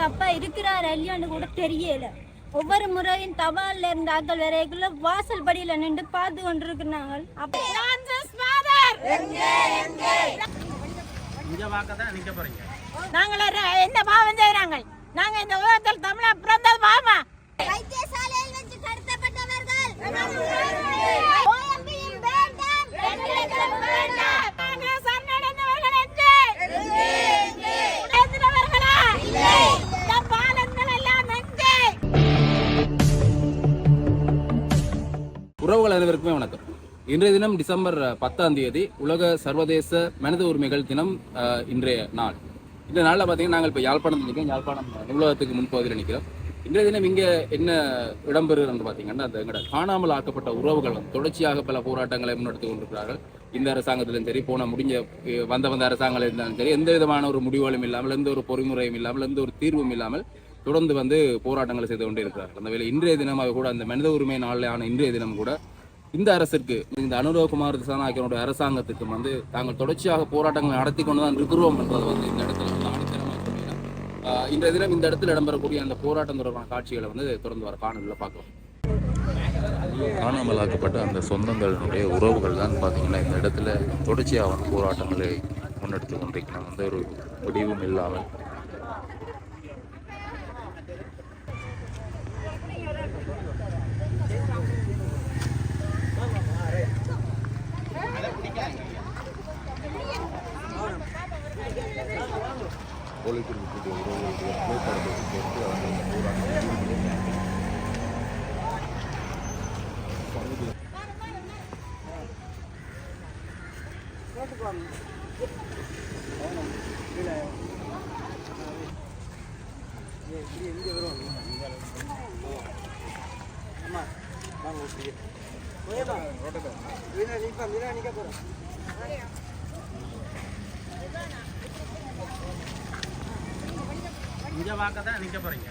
எங்களோட அப்பா இருக்கிறார் இல்லையான்னு கூட தெரியல. ஒவ்வொரு முறையும் தபால்ல இருந்த ஆக்கள் வரைக்குள்ள வாசல் படியில நின்று பார்த்து கொண்டிருக்கிறாங்க அப்ப நாங்கள் என்ன பாவம் செய்யறாங்க நாங்க இந்த உலகத்தில் தமிழா பிறந்தது பாவமா? வைத்தியசாலையில் வச்சு கடத்தப்பட்டவர்கள். நாங்க உறவுகள் அனைவருக்குமே வணக்கம். இன்றைய தினம் டிசம்பர் பத்தாம் தேதி உலக சர்வதேச மனித உரிமைகள் தினம் இன்றைய நாள். இந்த நாளில் பார்த்தீங்கன்னா நாங்கள் இப்போ யாழ்ப்பாணத்தில் நிற்கிறோம். யாழ்ப்பாணம் நூலகத்துக்கு முன்பகுதியில் நிற்கிறோம். இன்றைய தினம் இங்கே என்ன இடம்பெறுகிறது பார்த்தீங்கன்னா அந்த எங்களோட காணாமல் ஆக்கப்பட்ட உறவுகள் வந்து தொடர்ச்சியாக பல போராட்டங்களை முன்னெடுத்து கொண்டிருக்கிறார்கள். இந்த அரசாங்கத்திலும் சரி போன முடிஞ்ச வந்த வந்த அரசாங்கங்கள் இருந்தாலும் சரி எந்த விதமான ஒரு முடிவுகளும் இல்லாமல் எந்த ஒரு பொறிமுறையும் இல்லாமல் எந்த ஒரு தீர்வும் இல்லாமல் தொடர்ந்து வந்து போராட்டங்களை செய்து கொண்டே இருக்கிறார்கள். அந்த வேலை இன்றைய தினமாக கூட அந்த மனித உரிமை நாளிலான இன்றைய தினம் கூட இந்த அரசிற்கு இந்த அனுரகுமார் திசாநாயக்கனுடைய அரசாங்கத்துக்கு வந்து தாங்கள் தொடர்ச்சியாக போராட்டங்களை நடத்தி கொண்டு தான் இருக்கிறோம் என்பது வந்து இந்த இடத்துல வந்து ஆணித்தரமாக இன்றைய தினம் இந்த இடத்துல இடம்பெறக்கூடிய அந்த போராட்டம் தொடர்பான காட்சிகளை வந்து தொடர்ந்து வர காணொலியில் பார்க்கலாம். காணாமலாக்கப்பட்ட அந்த சொந்தங்களுடைய உறவுகள் தான் பார்த்தீங்கன்னா இந்த இடத்துல தொடர்ச்சியாக வந்து போராட்டங்களை முன்னெடுத்து கொண்டிருக்கிறாங்க. வந்து ஒரு முடிவும் இல்லாமல் இங்க பார்க்க தான் நிக்க போறீங்க.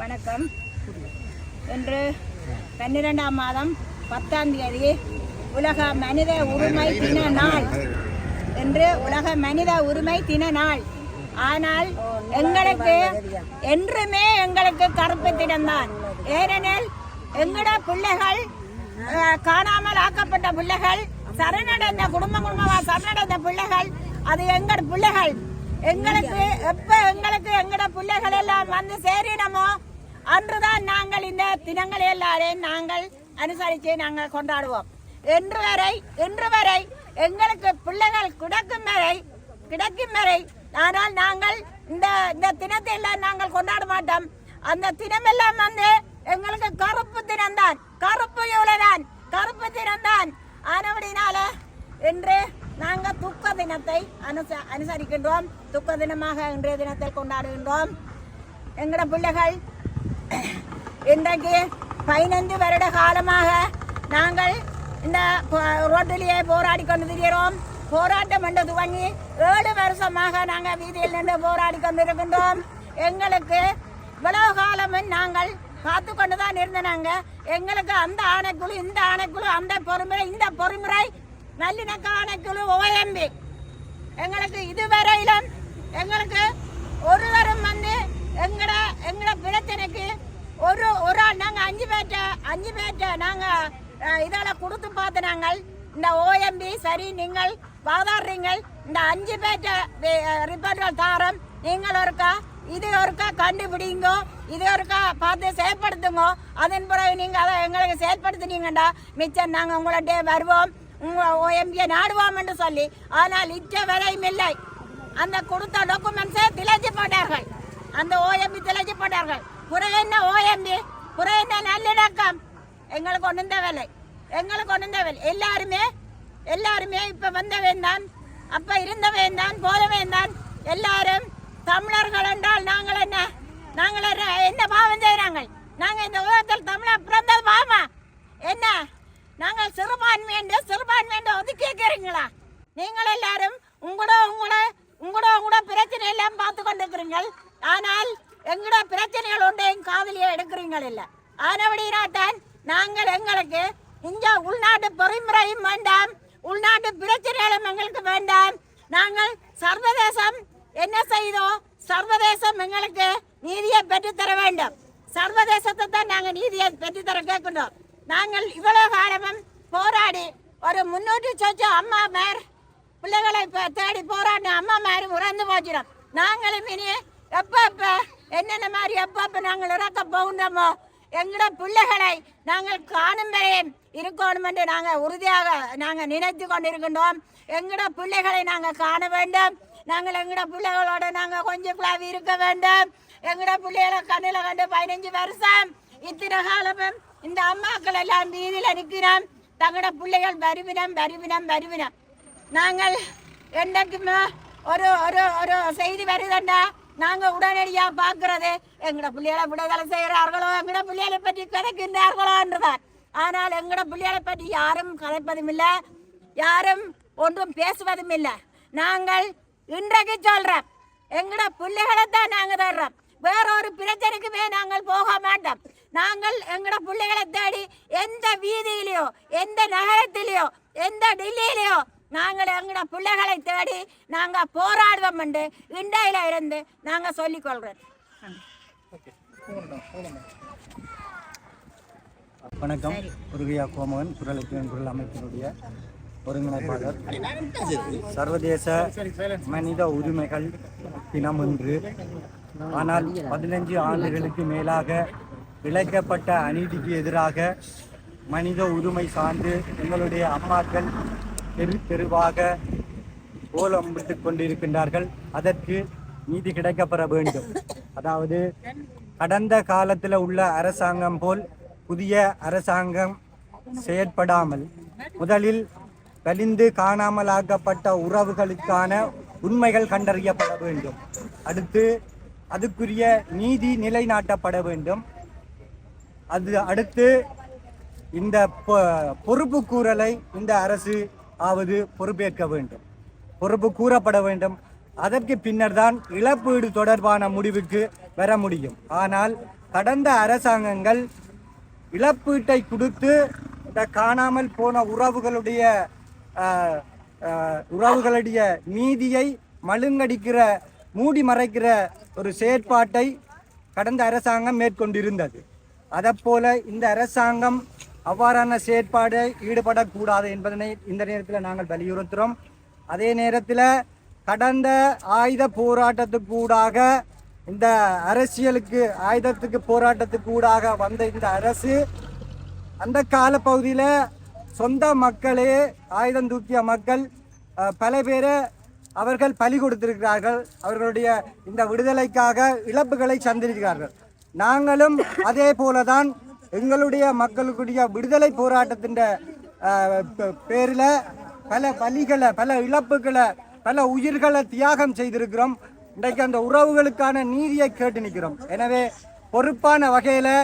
வணக்கம். இன்று பன்னிரெண்டாம் மாதம் பத்தாம் தேதி உலக மனித உரிமை தின நாள். என்று உலக மனித உரிமை தின நாள். ஆனால் எங்களுக்கு என்றுமே எங்களுக்கு கருப்பு தினம்தான். ஏனெனில் எங்கட பிள்ளைகள் காணாமல் ஆக்கப்பட்ட பிள்ளைகள் சரணடைந்த குடும்ப குடும்பமா சரணடைந்த பிள்ளைகள் அது எங்கட பிள்ளைகள். எங்களுக்கு எப்ப எங்களுக்கு எங்கட பிள்ளைகள் எல்லாம் வந்து சேரினமோ அன்றுதான் நாங்கள் இந்த தினங்களை எல்லாரையும் நாங்கள் அனுசரித்து நாங்கள் கொண்டாடுவோம். என்று வரை இன்று வரை எங்களுக்கு பிள்ளைகள் கிடக்கும் வரை கிடைக்கும் வரை ஆனால் நாங்கள் இந்த இந்த தினத்தை எல்லாம் நாங்கள் கொண்டாட மாட்டோம். அந்த தினமெல்லாம் வந்து எங்களுக்கு கருப்பு தினம்தான். கருப்பு இவ்வளவுதான். கருப்பு தினம்தான். ஆனபடினால இன்று நாங்கள் துக்க தினத்தை அனுச அனுசரிக்கின்றோம். துக்க தினமாக இன்றைய தினத்தை கொண்டாடுகின்றோம். எங்கட பிள்ளைகள் இன்றைக்கு பதினைந்து வருட காலமாக நாங்கள் இந்த ரோட்டிலேயே போராடி கொண்டு திரிகிறோம் போராட்டம் என்று துவங்கி ஏழு வருஷமாக நாங்கள் வீதியில் நின்று போராடி கொண்டிருக்கின்றோம். எங்களுக்கு இவ்வளவு காலமும் நாங்கள் பார்த்து கொண்டு தான் இருந்தனாங்க. எங்களுக்கு அந்த ஆணைக்குழு இந்த ஆணைக்குழு அந்த பொறுமுறை இந்த பொறுமுறை நல்லிணக்க ஆணைக்குழு ஓஎம்பி. எங்களுக்கு இதுவரையிலும் எங்களுக்கு ஒருவரும் வந்து எங்கட எங்கட பிரச்சனைக்கு ஒரு ஒரு ஆள் அஞ்சு பேர்ட்ட அஞ்சு பேர்ட்ட நாங்கள் இதெல்லாம் கொடுத்து பார்த்து நாங்கள் இந்த ஓஎம்பி சரி நீங்கள் வாதாடுறீங்க இந்த அஞ்சு பேர்ட்ட ரிப்போர்ட்கள் தாரம். நீங்கள் ஒருக்கா இது ஒருக்கா கண்டுபிடிங்கோ இது ஒருக்கா பார்த்து செயல்படுத்துங்கோ அதன் பிறகு நீங்கள் அதை எங்களுக்கு செயல்படுத்தினீங்கண்டா. மிச்சம் நாங்கள் உங்கள்கிட்ட வருவோம் உங்கள் ஓஎம்பியை நாடுவோம் என்று சொல்லி. ஆனால் இற்ற வரையும் இல்லை. அந்த கொடுத்த டாக்குமெண்ட்ஸை திளைச்சி போட்டார்கள். அந்த ஓஎம்பி திளைச்சி போட்டார்கள். குறை என்ன ஓஎம்பி குறை என்ன நல்லிணக்கம்? எங்களுக்கு ஒன்றும் தேவையில்லை. எங்களுக்கு ஒன்றும் தேவையில்லை. எல்லாருமே எல்லாருமே இப்போ வந்த வேண்டான் அப்போ இருந்த வேண்டான் போல வேண்டான் எல்லாரும் தமிழர்கள் என்றால் நாங்கள் என்ன? நாங்கள் என்ன- பாவம் செய்கிறாங்க நாங்கள் இந்த உலகத்தில் தமிழாக பிறந்தது பாவமா? என்ன? நாங்கள் சிறுபான்மை என்று சிறுபான்மை என்று ஒதுக்கி கேட்குறீங்களா? நீங்கள் எல்லாரும் உங்களோட உங்களோட உங்களோட உங்களோட பிரச்சனை எல்லாம் பார்த்து கொண்டிருக்கிறீங்கள் ஆனால் எங்களோட பிரச்சனைகள் ஒன்றையும் காதலியே எடுக்கிறீங்கள் இல்லை. ஆனபடினால்தான் நாங்கள் எங்களுக்கு இங்க உள்நாட்டு பொறிமுறையும் வேண்டாம். உள்நாட்டு பிரச்சனைகளும் எங்களுக்கு வேண்டாம். நாங்கள் சர்வதேசம் என்ன செய்தோம் சர்வதேசம் எங்களுக்கு நீதியை பெற்றுத்தர வேண்டும். சர்வதேசத்தை தான் நாங்கள் நீதியை பெற்றுத்தர கேட்கின்றோம். நாங்கள் இவ்வளோ காலமும் போராடி ஒரு முன்னூற்றி சொச்சு அம்மா மேர் பிள்ளைகளை தேடி போராடின அம்மா மாதிரி உறந்து போச்சிடும் நாங்களும் இனி எப்ப என்னென்ன மாதிரி எப்பப்போ நாங்கள் இறக்க போகின்றோமோ எங்களோட பிள்ளைகளை நாங்கள் காணும் வரையும் இருக்கணும் என்று நாங்கள் உறுதியாக நாங்கள் நினைத்து கொண்டிருக்கின்றோம். எங்களோட பிள்ளைகளை நாங்கள் காண வேண்டும். நாங்கள் எங்களோட பிள்ளைகளோட நாங்கள் கொஞ்சம் குழாவி இருக்க வேண்டும். எங்களோட பிள்ளைகளை கண்ணில் கண்டு பதினஞ்சு வருஷம். இத்தனை காலமும் இந்த அம்மாக்கள் எல்லாம் வீதியில் நிற்கிறோம். தங்களோட பிள்ளைகள் வருவினம் வருவினம் வருவினம். நாங்கள் என்றைக்குமே ஒரு ஒரு ஒரு செய்தி வருதுண்டா? நாங்கள் உடனடியாக பார்க்கறது எங்கட பிள்ளைகளை விடுதலை செய்கிறார்களோ எங்கட பிள்ளைகளை பற்றி கதைக்கின்றார்களோன்றதான் ஆனால் எங்கட பிள்ளைகளை பற்றி யாரும் கதைப்பதும் இல்லை யாரும் ஒன்றும் பேசுவதும் இல்லை. நாங்கள் இன்றைக்கு சொல்றோம் எங்கட பிள்ளைகளை தான் நாங்கள் தர்றோம் வேற ஒரு பிரச்சனைக்குமே நாங்கள் போக மாட்டோம். நாங்கள் எங்கட பிள்ளைகளை தேடி எந்த வீதியிலையோ எந்த நகரத்திலேயோ எந்த டெல்லியிலையோ நாங்கள் எங்கட பிள்ளைகளை தேடி நாங்கள் போராடுவோம் என்று இண்டையில் இருந்து நாங்கள் சொல்லிக்கொள்கிறோம். வணக்கம். குருவியா கோமகன் குரலுக்கு குரல் அமைப்பினுடைய ஒருங்கிணைப்பாளர். சர்வதேச மனித உரிமைகள் தினம் ஒன்று ஆனால் பதினஞ்சு ஆண்டுகளுக்கு மேலாக இழைக்கப்பட்ட அநீதிக்கு எதிராக மனித உரிமை சார்ந்து எங்களுடைய அம்மாக்கள் தெரு தெருவாக கோலம் கொண்டிருக்கின்றார்கள். அதற்கு நீதி கிடைக்கப்பெற வேண்டும். அதாவது கடந்த காலத்தில் உள்ள அரசாங்கம் போல் புதிய அரசாங்கம் செயற்படாமல் முதலில் கலிந்து காணாமலாக்கப்பட்ட உறவுகளுக்கான உண்மைகள் கண்டறியப்பட வேண்டும். அடுத்து அதுக்குரிய நீதி நிலைநாட்டப்பட வேண்டும். அது அடுத்து இந்த பொ- பொறுப்பு கூறலை இந்த அரசு ஆவது பொறுப்பேற்க வேண்டும். பொறுப்பு கூறப்பட வேண்டும். அதற்கு பின்னர் தான் இழப்பீடு தொடர்பான முடிவுக்கு வர முடியும். ஆனால் கடந்த அரசாங்கங்கள் இழப்பீட்டை கொடுத்து இந்த காணாமல் போன உறவுகளுடைய உறவுகளுடைய நீதியை மழுங்கடிக்கிற மூடி மறைக்கிற ஒரு செயற்பாட்டை கடந்த அரசாங்கம் மேற்கொண்டிருந்தது. அதைப்போல இந்த அரசாங்கம் அவ்வாறான செயற்பாடு ஈடுபடக்கூடாது என்பதனை இந்த நேரத்தில் நாங்கள் வலியுறுத்துகிறோம் அதே நேரத்தில் கடந்த ஆயுத போராட்டத்துக்கூடாக இந்த அரசியலுக்கு ஆயுதத்துக்கு போராட்டத்துக்கு ஊடாக வந்த இந்த அரசு அந்த காலப்பகுதியில் சொந்த மக்களே ஆயுதம் தூக்கிய மக்கள் பல பேரை அவர்கள் பலி கொடுத்திருக்கிறார்கள். அவர்களுடைய இந்த விடுதலைக்காக இழப்புகளை சந்திருக்கிறார்கள் நாங்களும் அதே போல தான் எங்களுடைய மக்களுடைய விடுதலை போராட்டத்தின் பேரில் பல பலிகளை பல இழப்புகளை பல உயிர்களை தியாகம் செய்திருக்கிறோம். இன்றைக்கு அந்த உறவுகளுக்கான நீதியை கேட்டு நிற்கிறோம். எனவே பொறுப்பான வகையில்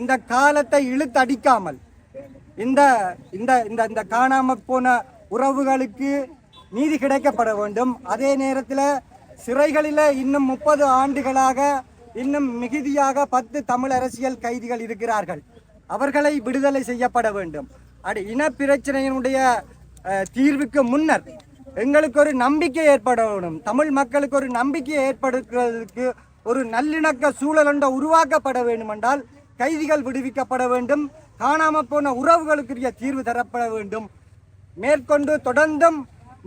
இந்த காலத்தை இழுத்தடிக்காமல் இந்த இந்த இந்த இந்த காணாம போன உறவுகளுக்கு நீதி கிடைக்கப்பட வேண்டும். அதே நேரத்தில் சிறைகளில் இன்னும் முப்பது ஆண்டுகளாக இன்னும் மிகுதியாக பத்து தமிழ் அரசியல் கைதிகள் இருக்கிறார்கள். அவர்களை விடுதலை செய்யப்பட வேண்டும். அடி இன பிரச்சனையினுடைய தீர்வுக்கு முன்னர் எங்களுக்கு ஒரு நம்பிக்கை ஏற்பட வேண்டும் தமிழ் மக்களுக்கு ஒரு நம்பிக்கை ஏற்படுத்துவதற்கு ஒரு நல்லிணக்க சூழல் உருவாக்கப்பட வேண்டுமென்றால் கைதிகள் விடுவிக்கப்பட வேண்டும். காணாம போன உறவுகளுக்குரிய தீர்வு தரப்பட வேண்டும். மேற்கொண்டு தொடர்ந்தும்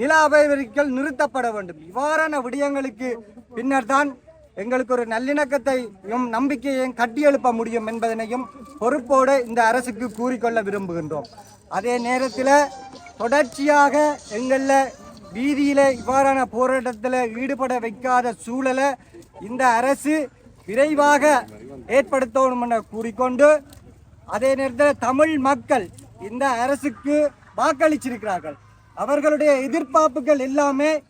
நில அபகரிக்கல் நிறுத்தப்பட வேண்டும். இவ்வாறான விடயங்களுக்கு பின்னர் தான் எங்களுக்கு ஒரு நல்லிணக்கத்தையும் நம்பிக்கையையும் கட்டியெழுப்ப முடியும் என்பதனையும் பொறுப்போடு இந்த அரசுக்கு கூறிக்கொள்ள விரும்புகின்றோம். அதே நேரத்தில் தொடர்ச்சியாக எங்களில் வீதியில் இவ்வாறான போராட்டத்தில் ஈடுபட வைக்காத சூழலை இந்த அரசு விரைவாக ஏற்படுத்தணும் என கூறிக்கொண்டு அதே நேரத்தில் தமிழ் மக்கள் இந்த அரசுக்கு வாக்களிச்சிருக்கிறார்கள். அவர்களுடைய எதிர்பார்ப்புகள் எல்லாமே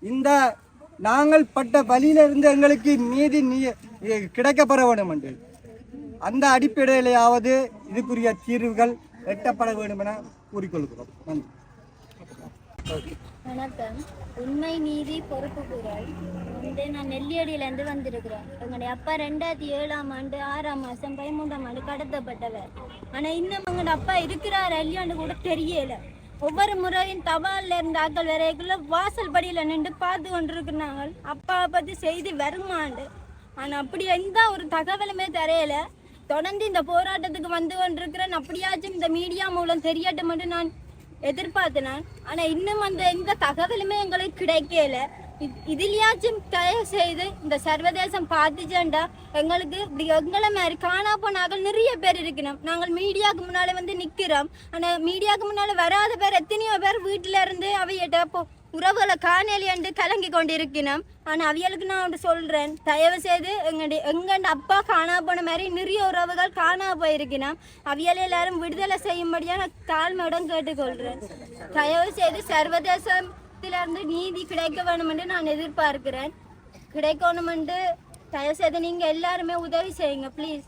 இந்த நாங்கள் பட்ட வழியிலிருந்து எங்களுக்கு நீதி நீ- கிடைக்கப்பெற வேண்டும் என்று. அந்த அடிப்படையிலேயாவது இதுக்குரிய தீர்வுகள் எட்டப்பட வேண்டும் என கூறிக்கொள்கிறோம். நன்றி. வணக்கம். உண்மை நீதி பொறுப்பு குரல். வந்து நான் நெல்லியடியிலேருந்து வந்திருக்கிறேன். எங்களுடைய அப்பா ரெண்டாயிரத்தி ஏழாம் ஆண்டு ஆறாம் மாதம் பதிமூன்றாம் ஆண்டு கடத்தப்பட்டவர். ஆனால் இன்னும் எங்களோட அப்பா இருக்கிறார் இல்லையான்னு கூட தெரியல. ஒவ்வொரு முறையும் தபால்ல இருந்த ஆக்கள் வரைக்குள்ள வாசல் படியில் நின்று பார்த்து கொண்டிருக்கிறாங்க அப்பாவை பற்றி செய்தி வருமாண்டு. ஆனால் அப்படி எந்த ஒரு தகவலுமே தெரியல. தொடர்ந்து இந்த போராட்டத்துக்கு வந்து கொண்டிருக்கிறேன். அப்படியாச்சும் இந்த மீடியா மூலம் தெரியட்டும் மட்டும் நான் எதிர்பார்த்தினான் ஆனால் ஆனா இன்னும் அந்த எந்த தகவலுமே எங்களுக்கு கிடைக்கல. இதுலயாச்சும் தயவு செய்து இந்த சர்வதேசம் பார்த்துச்சேன்டா எங்களுக்கு இப்படி எங்களை மாதிரி காணா போனாக்கள் நிறைய பேர் இருக்கணும். நாங்கள் மீடியாவுக்கு முன்னாலே வந்து நிற்கிறோம் ஆனால் மீடியாவுக்கு முன்னாலே வராத பேர் எத்தனையோ பேர் வீட்டில இருந்து அவையிட்ட போ உறவுகளை காணொலி என்று கலங்கி கொண்டிருக்கணும் ஆனால் அவியலுக்கு நான் ஒன்று சொல்கிறேன் தயவு செய்து எங்களுடைய எங்கண்ட அப்பா காணா போன மாதிரி நிறைய உறவுகள் காணா போயிருக்கணும் அவியல் எல்லாரும் விடுதலை செய்யும்படியாக நான் தாழ்மையுடன் கேட்டுக்கொள்கிறேன் தயவு செய்து சர்வதேசத்திலிருந்து நீதி கிடைக்க வேணும் என்று நான் எதிர்பார்க்கிறேன். கிடைக்கணும் என்று தயவு செய்து நீங்கள் எல்லாருமே உதவி செய்யுங்க ப்ளீஸ்